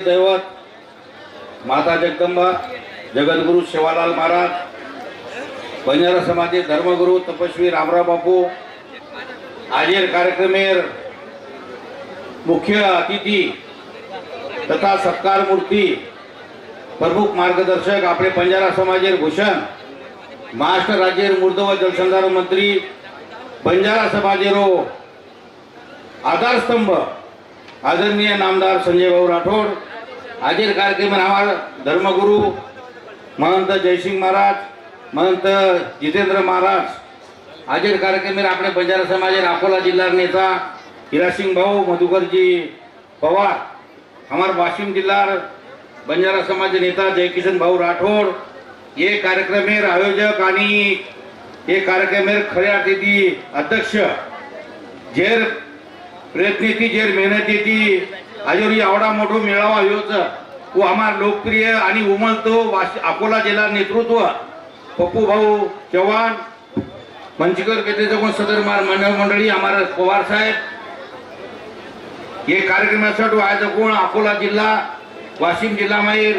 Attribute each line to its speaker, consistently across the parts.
Speaker 1: दैवत माता जगदंबा जगद्गुरु शिवालाल महाराज बंजारा समाजी धर्मगुरु तपस्वी रामराव बापू आजेर कार्यक्रमेर मुख्य अतिथी तथा सत्कार मूर्ती प्रमुख मार्गदर्शक आपले बंजारा समाजेर भूषण महाराष्ट्र राज्येर मूर्द व जलसंधारण मंत्री बंजारा समाजेरो आधारस्तंभ आदरणीय नामदार संजय भाऊ राठोड आजीर कार्यक्रम आम्हाला धर्मगुरू महंत जयसिंग महाराज महंत जितेंद्र महाराज आजीर कार्यक्रम आपले बंजारा समाज अकोला जिल्हा नेता हिरासिंग भाऊ मधुकरजी पवार हमार वाशिम जिला बंजारा समाज नेता जयकिशन भाऊ राठोड ये कार्यक्रम आयोजक आणि हे कार्यक्रम खऱ्या अतिथी अध्यक्ष जेर प्रयत्नेती जेर मेहनतीती आजोरी एवढा मोठो मेळावा ह्योच. व आम्हा लोकप्रिय आणि उमलतो वाश अकोला जिल्हा नेतृत्व. पप्पू भाऊ चव्हाण मंचकर केतेचं कोण सदर मार मंडळ मंडळी आम्हाला पवार साहेब. हे कार्यक्रमासाठी व्हायचं कोण? अकोला जिल्हा वाशिम जिल्हा माहीर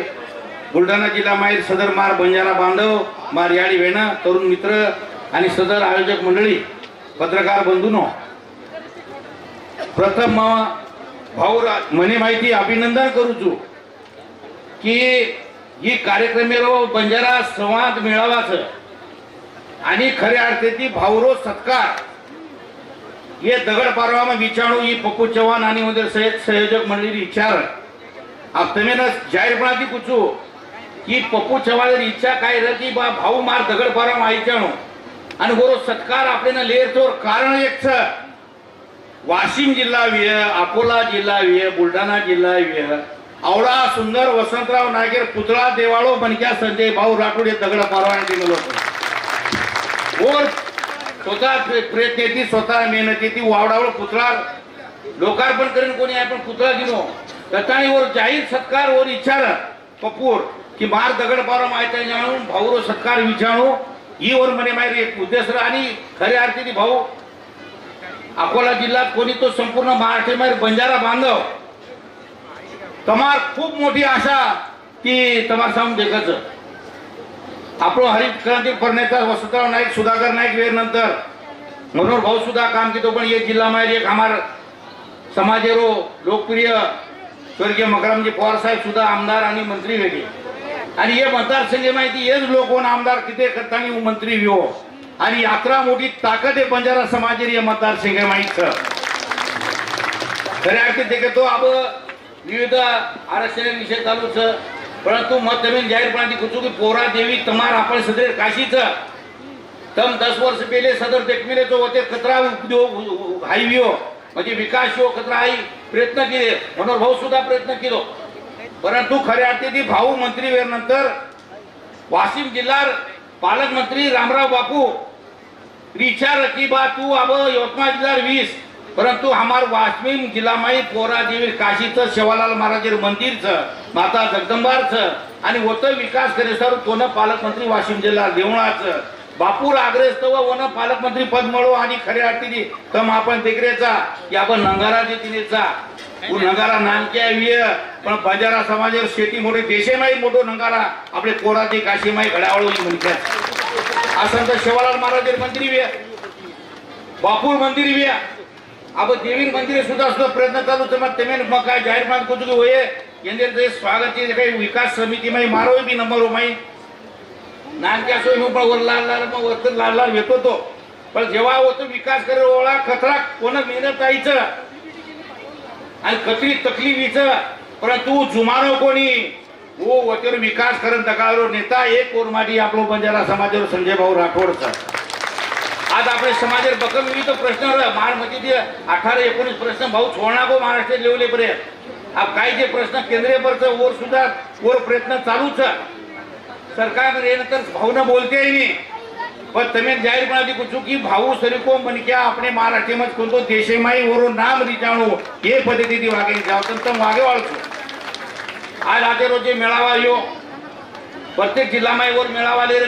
Speaker 1: बुलढाणा जिल्हा माहीर सदर मार बंजारा बांधव मार याळी वेणं तरुण मित्र आणि सदर आयोजक मंडळी पत्रकार बंधूनो. प्रथम भाऊ रा- म्हणे माहिती अभिनंदन करूचू की ही कार्यक्रमेरो बंजारा संवाद मेळावाच. आणि खऱ्या अर्थेती भाऊरो सत्कार. हे दगड पारवामा विचारू ही पप्पू चव्हाण आणि उदर संयोजक मंडळी विचार आप तुम्ही ना जाहीरपणाती कुचू. की पप्पू चव्हाण इच्छा काय रह की बा भाऊ मार दगड पारवा विचारू आणि बरो सत्कार आपल्याला लेरचोर कारण एक वाशिम जिल्हा विय अकोला जिल्हा विय बुलढाणा जिल्हा विय आवडा सुंदर वसंतराव नागेर पुतळा देवाळो बनक्या संजय भाऊ राठोड हे दगड पारवाने दिलं वर स्वतः प्रयत्न येते स्वतः मेहनत येते वावडावर पुतळा लोकार्पण करेन कोणी आहे पण पुतळा दिनो हो. तथानी वर जाहीर सत्कार वर विचार पप्पूर की मार दगड पारा माहिती जाणून भाऊरो सत्कार विचारू. ही वर म्हणे माहिती उद्देश आणि खऱ्या अर्थी भाऊ अकोला जिल्ह्यात कोणी तो संपूर्ण महाराष्ट्रामध्ये बंजारा बांधव? तमार खूप मोठी आशा की तमार सांगून देखच आपण हरित क्रांती करण्याचा वसंतराव नाईक सुधाकर नाईक वेळ नंतर. मनोहर भाऊ सुद्धा काम केतो पण एक जिल्हा माहेर एक आम्हा समाजेरो लोकप्रिय स्वर्गीय मकरामजी पवार साहेब सुद्धा आमदार आणि मंत्री वेगळे आणि हे मतदारसंघ माहिती हेच लोक आमदार किती करताना मंत्री विहो आणि यात्रा मोठी ताकद आहे बंजारा समाजेर मतदारसंघ माहीत खऱ्या अर्थी ते तो अब विविध आरक्षण विषय चालूच. परंतु मत जमीन जाहीरपणाची कुचू की पोरा देवी तमार आपण सदर काशीच. तम दस वर्ष पहिले सदर देखमिले तो होते कचरा उद्योग हायवे हो, म्हणजे विकास हो कचरा आई प्रयत्न केले. मनोहर भाऊ सुद्धा प्रयत्न केलो. परंतु खऱ्या अर्थी ती भाऊ मंत्री नंतर वाशिम जिल्हा पालकमंत्री रामराव बापू विचार की बा तू अब यवतमाळ जिल्हा वीस परंतु हमार वाशिम जिल्हा माई कोरा देवी काशीचं शिवालाल महाराज मंदिरचं माता जगदंबारचं आणि होतं विकास करे सर कोण पालकमंत्री वाशिम जिल्हा देवळाचं. बापूर आग्रस्तव वन पालकमंत्री पद मिळो आणि खऱ्या अर्थी तम आपण तिकडेचा की आपण नंगारा जे तिनेचा उ नंगारा नानक्या विय पण बाजारा समाजावर शेती मोठे देशे माई मोठो नंगारा आपले कोराची काशीमाई घडावळ म्हणतात. असं तर शिवालाल महाराज मंदिर विय बापूर मंदिर विय अब देवी मंदिर सुद्धा सुद्धा प्रयत्न चालू છે मग તમે मग काय जाहीर मान कुठे होय केंद्र ते स्वागत છે काही विकास समिती माई मारो बी नंबर माई नानक्या सोय હું પણ લાલ લાલ માં વસ્તુ લાલ લાલ વેતો તો પણ જેવા હોતો વિકાસ કરે ઓળા खतरा कोण मेहनत आईचं आणि कतरी तकलीफीचं परंतु जुमानो कोणी હું વચ્ચેનો વિકાસ કરન તકાળો નેતા એક કોરમાડી આપણો બંજારા સમાજનો સંજયભાઉ રાઠોડ સર आज आपले समाजावर बकम विविध प्रश्न मार म्हणजे ते अठरा एकोणीस प्रश्न भाऊ सोळागो महाराष्ट्र लेवले पर्यंत आप काही जे प्रश्न केंद्रीय परचा वर सुद्धा वर प्रयत्न चालूच सरकार येणं भाऊनं बोलते नाही पण તમે જાહેરપણાથી કહું છું કે ભાવુ સરીકો મનક્યા આપણે મહારાષ્ટ્રમાં કોણ તો દેશેમાં ઓરો નામ રીચાણું એ પદ્ધતિથી વાગે જાવ તો તમે વાગે વાળશું આજ આજે રોજે મેળાવા આવ્યો પ્રત્યેક જિલ્લામાં એવો મેળાવા લઈ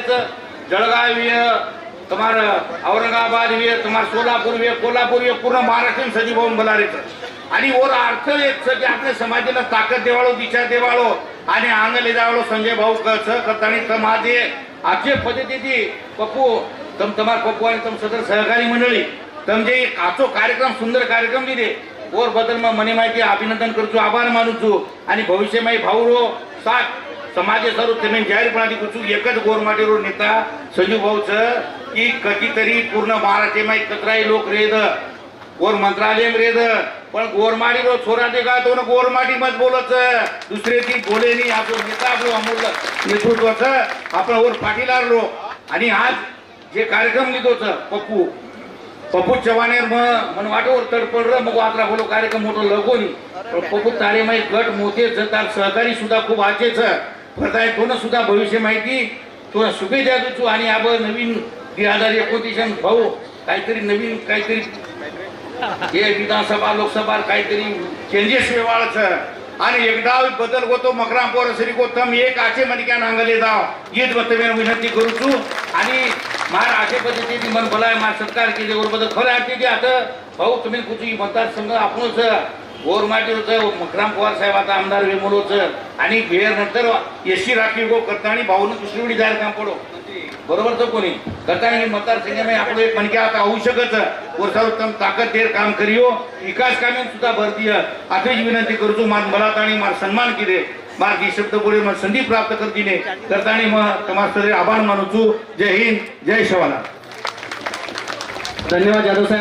Speaker 1: औरंगाबाद જળગાવ તમારે सोलापूर वे कोल्हापूर કોલ્હાપુર पूर्ण महाराष्ट्र સજીભાવ બોલાવે છે आणि वर अर्थ एक की आपल्या समाजाला ताकद देवाळो दिशा देवाळो आणि अंग लेदावाळो संजय भाऊ करताना समाज हे आजे पद्धतीची पप्पू तम तुम्हार पप्पू आणि तम सदर सहकारी मंडळी तम जे आचो कार्यक्रम सुंदर कार्यक्रम दिले. ઓર बदल मनी माहिती अभिनंदन करतो आभार આભાર માનું आणि અને ભવિષ્યમાં એ ભાવરો સાથ સમાજે સારું તમે જાહેરપણાથી પૂછું એક જ ગોર માટેનો નેતા સંજુભાઉ છે की कधीतरी पूर्ण महाराष्ट्र माई कचराही लोक रेद. गोर मंत्रालय रेद. पण गोरमाडी रो छोरा ते का तो गोरमाडी मत बोलत? दुसरे ती बोले नाही आपण नेता आपलं अमूल नेतृत्वाचं. आपण वर पाठीला आणि आज जे कार्यक्रम लिहितो पप्पू पप्पू चव्हाणेर मन वाटोवर तडपड र मग वाकरा बोलो कार्यक्रम मोठो लगोनी. पप्पू तारे माही गट मोठे जतात सहकारी सुद्धा खूप आचेच प्रताय तो सुद्धा भविष्य माहिती. तो शुभेच्छा देतो आणि आब नवीन हजार एकोणतीस भाऊ. काहीतरी नवीन काहीतरी हे विधानसभा लोकसभा काहीतरी चेंजेस वेवाळचं. आणि एकदा बदल होतो मकराम पोर सरी को तम एक आशे मनिका नांगले जाव. हीच मतमेन विनंती करू आणि मार अशा पद्धतीने मन भलाय मार सत्कार केले बरोबर खरं आहे ते आता। भाऊ तुम्ही कुठे मतदारसंघ आपणच गोर माटी होतं मकराम पवार साहेब आता आमदार वेमुलोच आणि भेर नंतर एसी राखीव गो करता आणि भाऊन दुसरी उडी जाहीर काम पडो। बरोबर तर कोणी? करता हे मतदारसंघामध्ये आपलं एक मणक्या आता आवश्यकच वर्षा उत्तम ताकद देर काम करियो। विकास कामे सुद्धा भरतीय अशीच विनंती करतो मान बलात आणि मार सन्मान केले किदे मार ही शब्द बोले मग संधी प्राप्त करतीने करताना मग तुम्हाला सगळे आभार मानू जय हिंद जय शवाला
Speaker 2: धन्यवाद जाधव साहेब.